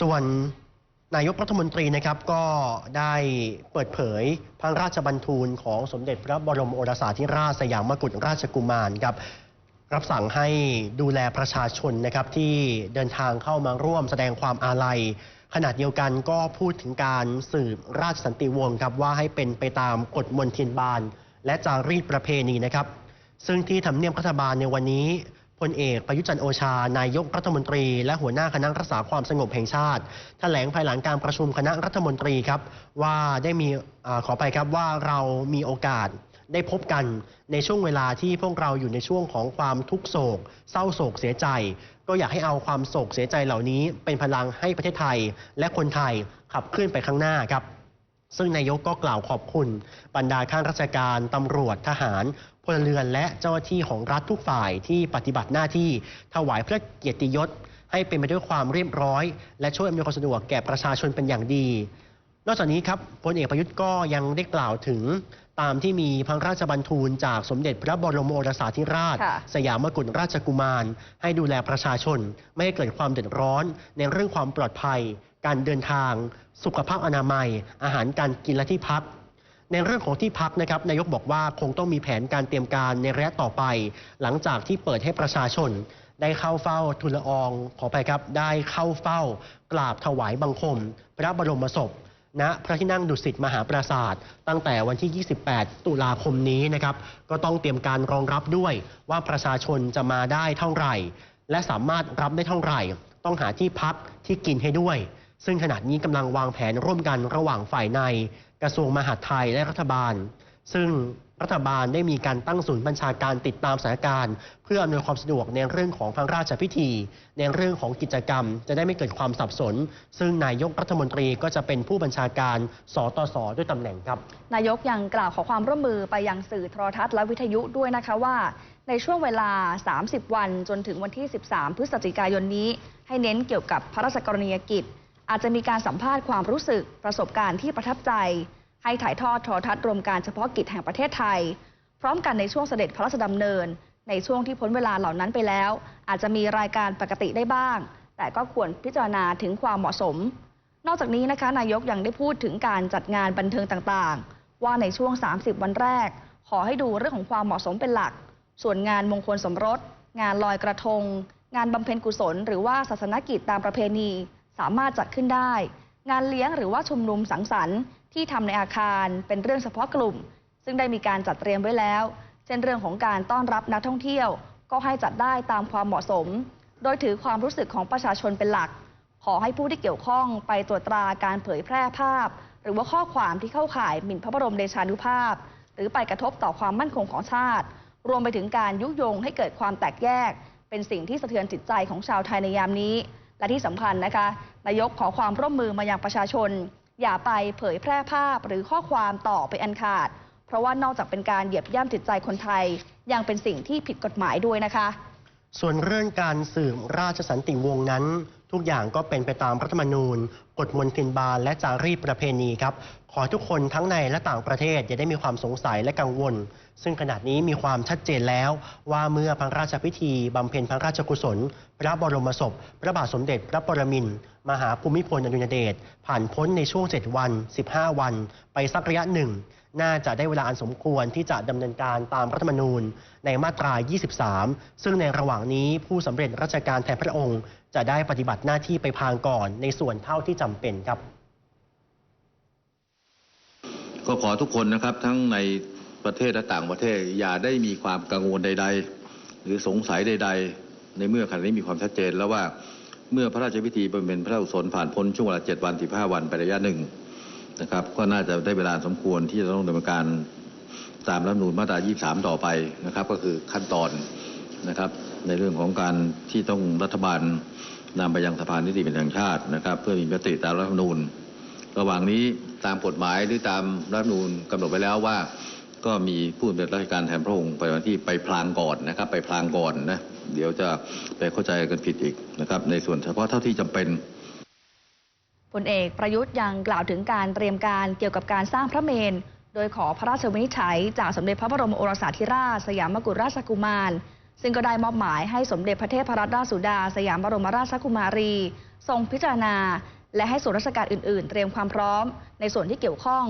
ส่วนนายกรัฐมนตรีนะครับก็ได้เปิดเผยพระราชบัญทูลของสมเด็จพระบรมโอรสาธิราชสยามกุฎราชกุมารครับรับสั่งให้ดูแลประชาชนนะครับที่เดินทางเข้ามาร่วมแสดงความอาลัย ขณะเดียวกันก็พูดถึงการสืบราชสันติวงศ์ครับว่าให้เป็นไปตามกฎมนเทียนบาน และจารีตประเพณีนะครับ ซึ่งที่ทำเนียบรัฐบาลในวันนี้ พลเอกประยุจันโอชา นายกรัฐมนตรี และหัวหน้าคณะรักษาความสงบแห่งชาติแถลงภายหลังการประชุมคณะรัฐมนตรีครับ ว่าได้มีอขอไปครับว่าเรามีโอกาสได้พบกันในช่วงเวลาที่พวกเราอยู่ในช่วงของความทุกโศก เศร้าโศกเสียใจ ก็อยากให้เอาความโศกเสียใจเหล่านี้ เป็นพลังให้ประเทศไทย และคนไทยขับเคลื่อนไปข้างหน้าครับซึ่งนายกก็กล่าวขอบคุณ บรรดาข้าราชการ ตำรวจ ทหาร พลเรือนและเจ้าหน้าที่ของรัฐทุกฝ่ายที่ปฏิบัติหน้าที่ถวายพระเกียรติยศ ให้เป็นไปด้วยความเรียบร้อย และช่วยอำนวยความสะดวกแก่ประชาชนเป็นอย่างดี นอกจากนี้ครับพลเอกประยุทธ์ก็ยังได้กล่าวถึงตามที่มีพระราชบัญทูลจากสมเด็จพระบรมโอรสาธิราชค่ะสยามกุฎราชกุมาร ให้ดูแลประชาชน ไม่ให้เกิดความเดือดร้อน ในเรื่องความปลอดภัย การเดินทาง สุขภาพอนามัย อาหารการกินและที่พัก ในเรื่องของที่พักนะครับนายกบอกว่าคงต้องมีแผนการเตรียมการในระยะต่อไป หลังจากที่เปิดให้ประชาชน ได้เข้าเฝ้าทุลละอองขอไปครับ ได้เข้าเฝ้ากราบถวายบังคม พระบรมศพณพระที่นั่งดุสิตมหาปราศาสตร์ตั้งแต่วันที่ 28 ตุลาคมนี้นะครับ ก็ต้องเตรียมการรองรับด้วยว่าประชาชนจะมาได้เท่าไหร่ และสามารถรับได้เท่าไหร่ ต้องหาที่พักที่กินให้ด้วย ซึ่งขณะนี้กำลังวางแผนร่วมกันระหว่างฝ่ายใน กระทรวงมหาดไทยและรัฐบาล ซึ่งรัฐบาลได้มีการตั้งศูนย์บัญชาการติดตามสถานการณ์ เพื่ออำนวยความสะดวกในเรื่องของพระราชพิธี ในเรื่องของกิจกรรม จะได้ไม่เกิดความสับสน ซึ่งนายกรัฐมนตรีก็จะเป็นผู้บัญชาการสตสด้วยตำแหน่งครับ นายกยังกล่าวขอความร่วมมือไปยังสื่อโทรทัศน์และวิทยุด้วยนะคะว่า ในช่วงเวลา 30 วันจนถึงวันที่ 13 พฤศจิกายนนี้ ให้เน้นเกี่ยวกับพระราชกรณียกิจ อาจจะมีการสัมภาษณ์ความรู้สึกประสบการณ์ที่ประทับใจ ให้ถ่ายทอดโทรทัศน์รวมการเฉพาะกิจแห่งประเทศไทย พร้อมกันในช่วงเสด็จพระราชดำเนิน ในช่วงที่พ้นเวลาเหล่านั้นไปแล้ว อาจจะมีรายการปกติได้บ้าง แต่ก็ควรพิจารณาถึงความเหมาะสม นอกจากนี้นะคะนายกยังได้พูดถึงการจัดงานบันเทิงต่างๆ ว่าในช่วง 30 วันแรก ขอให้ดูเรื่องของความเหมาะสมเป็นหลัก ส่วนงานมงคลสมรส งานลอยกระทง งานบำเพ็ญกุศล หรือว่าศาสนกิจตามประเพณี สามารถจัดขึ้นได้ งานเลี้ยงหรือว่าชุมนุมสังสรรค์ที่ทำในอาคารเป็นเรื่องเฉพาะกลุ่ม ซึ่งได้มีการจัดเตรียมไว้แล้ว เช่นเรื่องของการต้อนรับนักท่องเที่ยว ก็ให้จัดได้ตามความเหมาะสม โดยถือความรู้สึกของประชาชนเป็นหลัก ขอให้ผู้ที่เกี่ยวข้องไปตรวจตราการเผยแพร่ภาพ หรือว่าข้อความที่เข้าข่ายหมิ่นพระบรมเดชานุภาพ หรือไปกระทบต่อความมั่นคงของชาติ รวมไปถึงการยุยงให้เกิดความแตกแยก เป็นสิ่งที่สะเทือนจิตใจของชาวไทยในยามนี้ และที่สำคัญนะคะนายกขอความร่วมมือมายังประชาชน อย่าไปเผยแพร่ภาพหรือข้อความต่อไปอันขาด เพราะว่านอกจากเป็นการเหยียบย่ำจิตใจคนไทย ยังเป็นสิ่งที่ผิดกฎหมายด้วยนะคะ ส่วนเรื่องการสืบราชสันติวงศ์นั้น ทุกอย่างก็เป็นไปตามรัฐธรรมนูญกฎมนเทียนบานและจารีตประเพณีครับ ขอให้ทุกคนทั้งในและต่างประเทศอย่าได้มีความสงสัยและกังวล ซึ่งขณะนี้มีความชัดเจนแล้วว่าเมื่อพระราชพิธีบำเพ็ญพระราชกุศล พระบรมศพ พระบาทสมเด็จพระปรมินทรมหาภูมิพลอดุลยเดชผ่านพ้นในช่วง 7 วัน 15 วัน ไปสักระยะหนึ่ง น่าจะได้เวลาอันสมควรที่จะดำเนินการตามรัฐธรรมนูญในมาตรา 23 ซึ่งในระหว่างนี้ผู้สำเร็จราชการแทนพระองค์ จะได้ปฏิบัติหน้าที่ไปพางก่อนในส่วนเท่าที่จำเป็นครับ ก็ขอทุกคนนะครับทั้งใน ประเทศและต่างประเทศอย่าได้มีความกังวลใดๆหรือสงสัยใดๆในเมื่อขณะนี้มีความชัดเจนแล้วว่าเมื่อพระราชพิธีบำเพ็ญพระราชกุศลผ่านพ้นช่วงเวลา7วัน15วันไประยะหนึ่งนะครับ ก็น่าจะได้เวลาสมควรที่จะต้องดำเนินการตามรัฐมนูญมาตรา 23 ต่อไปนะครับ ก็คือขั้นตอนนะครับ ในเรื่องของการที่ต้องรัฐบาลนำไปยังสภานิติบัญญัติแห่งชาตินะครับ เพื่อมีมติตามรัฐมนูญระหว่างนี้ตามกฎหมายหรือตามรัฐมนูญกำหนดไว้แล้วว่า ก็มีผู้เป็นราชการแทนพระองค์ไปวันที่ไปพลางก่อนนะครับ ไปพลางก่อนนะเดี๋ยวจะไปเข้าใจกันผิดอีกนะครับ ในส่วนเฉพาะเท่าที่จำเป็นพลเอกประยุทธ์ยังกล่าวถึงการเตรียมการเกี่ยวกับการสร้างพระเมรุโดยขอพระราชวินิจฉัย จากสมเด็จพระบรมโอรสาธิราชสยามกุฎราชกุมาร ซึ่งก็ได้มอบหมายให้สมเด็จพระเทพรัตนราชสุดา สยามบรมราชกุมารี ทรงพิจารณา และให้ส่วนราชการอื่น ๆ เตรียมความพร้อม ในส่วนที่เกี่ยวข้อง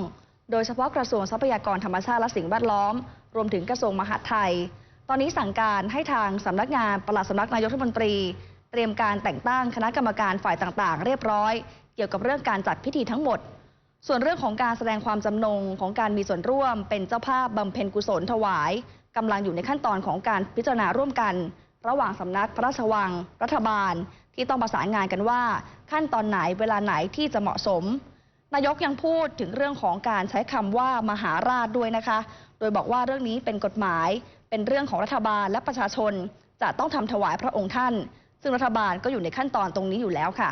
โดยเฉพาะกระทรวงทรัพยากรธรรมชาติและสิ่งแวดล้อม รวมถึงกระทรวงมหาดไทย ตอนนี้สั่งการให้ทางสำนักงานปลัดสำนักนายกรัฐมนตรี เตรียมการแต่งตั้งคณะกรรมการฝ่ายต่างๆ เรียบร้อย เกี่ยวกับเรื่องการจัดพิธีทั้งหมด ส่วนเรื่องของการแสดงความจำนงของการมีส่วนร่วม เป็นเจ้าภาพบำเพ็ญกุศลถวายกำลังอยู่ในขั้นตอนของการพิจารณาร่วมกัน ระหว่างสำนักพระราชวัง รัฐบาล ที่ต้องประสานงานกันว่า ขั้นตอนไหนเวลาไหนที่จะเหมาะสม นายกยังพูดถึงเรื่องของการใช้คำว่ามหาราชด้วยนะคะ โดยบอกว่าเรื่องนี้เป็นกฎหมาย เป็นเรื่องของรัฐบาลและประชาชน จะต้องทำถวายพระองค์ท่าน ซึ่งรัฐบาลก็อยู่ในขั้นตอนตรงนี้อยู่แล้วค่ะ